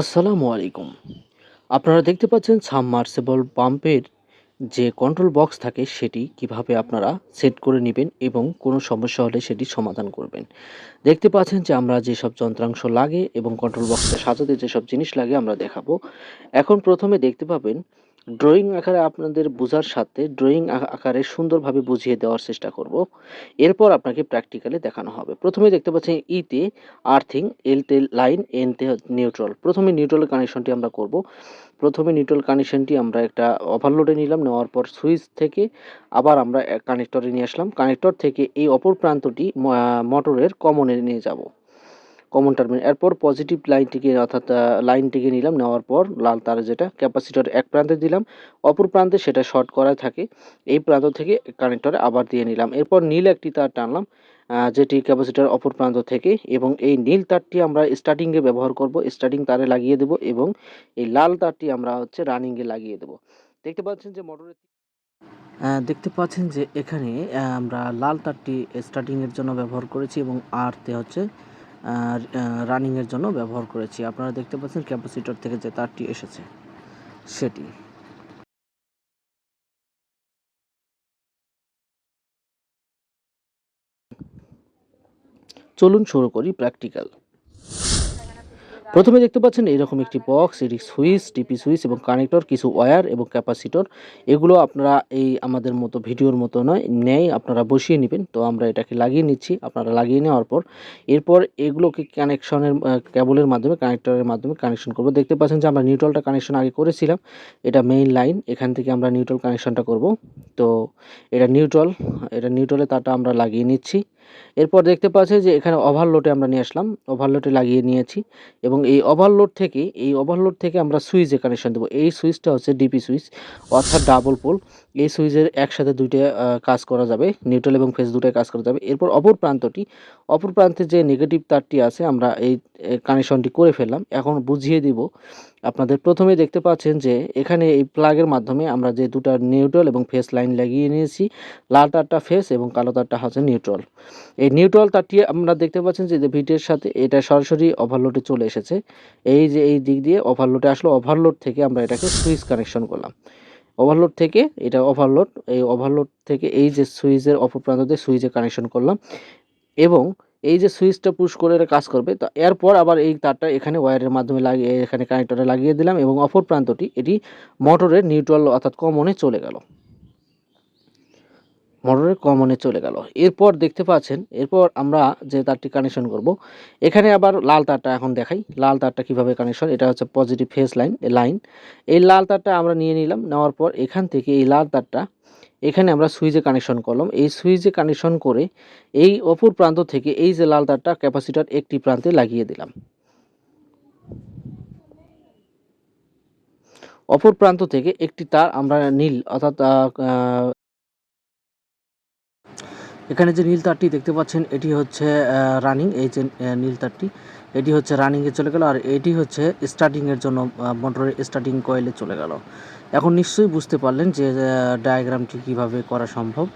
আসসালামু আলাইকুম। আপনারা দেখতে পাচ্ছেন সাবমার্সেবল পাম্পের যে কন্ট্রোল বক্স থাকে সেটি কীভাবে আপনারা সেট করে নেবেন এবং কোনো সমস্যা হলে সেটি সমাধান করবেন। দেখতে পাচ্ছেন যে আমরা যেসব যন্ত্রাংশ লাগে এবং কন্ট্রোল বক্সটা সাজাতে যেসব জিনিস লাগে আমরা দেখাবো। এখন প্রথমে দেখতে পাবেন ড্রয়িং আকারে আপনাদের বোঝার সাথে ড্রয়িং আকারে সুন্দরভাবে বুঝিয়ে দেওয়ার চেষ্টা করব। এরপর আপনাকে প্র্যাকটিক্যালি দেখানো হবে। প্রথমে দেখতে পাচ্ছেন ইতে আর্থিং এলতে লাইন এনতে নিউট্রাল প্রথমে নিউট্রাল কানেকশনটি আমরা করব। প্রথমে নিউট্রাল কানেকশনটি আমরা একটা ওভারলোডে নিলাম, নেওয়ার পর সুইচ থেকে আবার আমরা কানেক্টরে নিয়ে আসলাম। কানেক্টর থেকে এই অপর প্রান্তটি মোটরের কমনে নিয়ে যাব। কমন টার্মিনাল এরপর পজিটিভ লাইনটিকে অর্থাৎ লাইনটিকে নিলাম, নেওয়ার পর লাল তার যেটা ক্যাপাসিটর এক প্রান্তে দিলাম, অপর প্রান্তে সেটা শর্ট করা থাকে, এই প্রান্ত থেকে কানেক্টরে আবার দিয়ে নিলাম। এরপর নীল একটি তার টানলাম যেটি ক্যাপাসিটার অপর প্রান্ত থেকে, এবং এই নীল তারটি আমরা স্টার্টিংয়ে ব্যবহার করব স্টার্টিং তারে লাগিয়ে দেব, এবং এই লাল তারটি আমরা হচ্ছে রানিংয়ে লাগিয়ে দেব। দেখতে পাচ্ছেন যে মোটরের দেখতে পাচ্ছেন যে এখানে আমরা লাল তারটি স্টার্টিংয়ের জন্য ব্যবহার করেছি, এবং আরতে হচ্ছে রানিংয়ের জন্য ব্যবহার করেছি। আপনারা দেখতে পাচ্ছেন ক্যাপাসিটর থেকে যে তারটি এসেছে, সেটি। চলুন শুরু করি প্র্যাকটিক্যাল প্রথমে দেখতে পাচ্ছেন এইরকম একটি বক্স এটি সুইচ টিপি সুইচ এবং কানেক্টর কিছু ওয়্যার এবং ক্যাপাসিটর এগুলো আপনারা এই আমাদের মতো ভিডিওর মতো নয় নেয় আপনারা বসিয়ে নেবেন। তো আমরা এটাকে লাগিয়ে নিচ্ছি, আপনারা লাগিয়ে নেওয়ার পর এরপর এগুলোকে কানেকশনের কেবলের মাধ্যমে কানেক্টরের মাধ্যমে কানেকশন করব। দেখতে পাচ্ছেন যে আমরা নিউট্রালটা কানেকশন আগে করেছিলাম, এটা মেইন লাইন এখান থেকে আমরা নিউট্রাল কানেকশনটা করব। তো এটা নিউট্রাল এটা নিউট্রালে তারটা আমরা লাগিয়ে নিচ্ছি। এরপর দেখতে পাচ্ছি যে এখানে ওভারলোডে আমরা নিয়ে আসলাম ওভারলোডে লাগিয়ে নিয়েছি এবং এই ওভারলোড থেকে, এই ওভারলোড থেকে আমরা সুইচে কানেকশন দেবো। এই সুইচটা হচ্ছে ডিপি সুইচ, অর্থাৎ ডাবল পোল এই সুইচের একসাথে দুইটা কাজ করা যাবে নিউট্রাল এবং ফেস দুটাই কাজ করা যাবে। এরপর অপর প্রান্তটি, অপর প্রান্তে যে নেগেটিভ তারটি আছে, আমরা এই কানেকশনটি করে ফেললাম। এখন বুঝিয়ে দিব আপনাদের প্রথমে দেখতে পাচ্ছেন যে এখানে এই প্লাগের মাধ্যমে আমরা যে দুটা নিউট্রাল এবং ফেস লাইন লাগিয়ে নিয়েছি, লাল তারটা ফেস এবং কালো তারটা হচ্ছে নিউট্রাল এই নিউট্রাল তারটি আমরা দেখতে পাচ্ছেন যে ভিটের সাথে এটা সরাসরি ওভারলোডে চলে এসেছে। এই যে এই দিক দিয়ে ওভারলোডে আসলো ওভারলোড থেকে আমরা এটাকে সুইচ কানেকশন করলাম। ওভারলোড থেকে এটা ওভারলোড এই ওভারলোড থেকে এই যে সুইচের অপর প্রান্ততে সুইচে কানেকশন করলাম এবং এই যে সুইচটা পুশ করে এটা কাজ করবে, তো এরপর আবার এই তারটা এখানে ওয়্যারের মাধ্যমে লাগিয়ে, এখানে কানেক্টরে লাগিয়ে দিলাম এবং অপর প্রান্তটি, এটি মোটরের নিউট্রাল অর্থাৎ কমনে চলে গেল। মোটরের কমনে চলে গেল। এরপর দেখতে পাচ্ছেন, এরপর আমরা যে তারটি কানেকশন করব, এখানে আবার লাল তারটা এখন দেখাই। লাল তারটা কীভাবে কানেকশন এটা হচ্ছে পজিটিভ ফেস লাইন লাইন এই লাল তারটা আমরা নিয়ে নিলাম, নেওয়ার পর এখান থেকে এই লাল তারটা এখানে আমরা সুইচে কানেকশন করলাম। এই সুইচে কানেকশন করে এই অপর প্রান্ত থেকে এই যে লাল তারটা ক্যাপাসিটার একটি প্রান্তে লাগিয়ে দিলাম। অপর প্রান্ত থেকে একটি তার আমরা নীল, অর্থাৎ এখানে যে নীল তারটি দেখতে পাচ্ছেন, এটি হচ্ছে রানিং এই যে নীল তারটি, এটি হচ্ছে রানিংয়ে চলে গেল আর এটি হচ্ছে স্টার্টিংয়ের জন্য মোটরের স্টার্টিং কয়েলে চলে গেল। এখন নিশ্চয়ই বুঝতে পারলেন যে ডায়াগ্রামটি কীভাবে করা সম্ভব।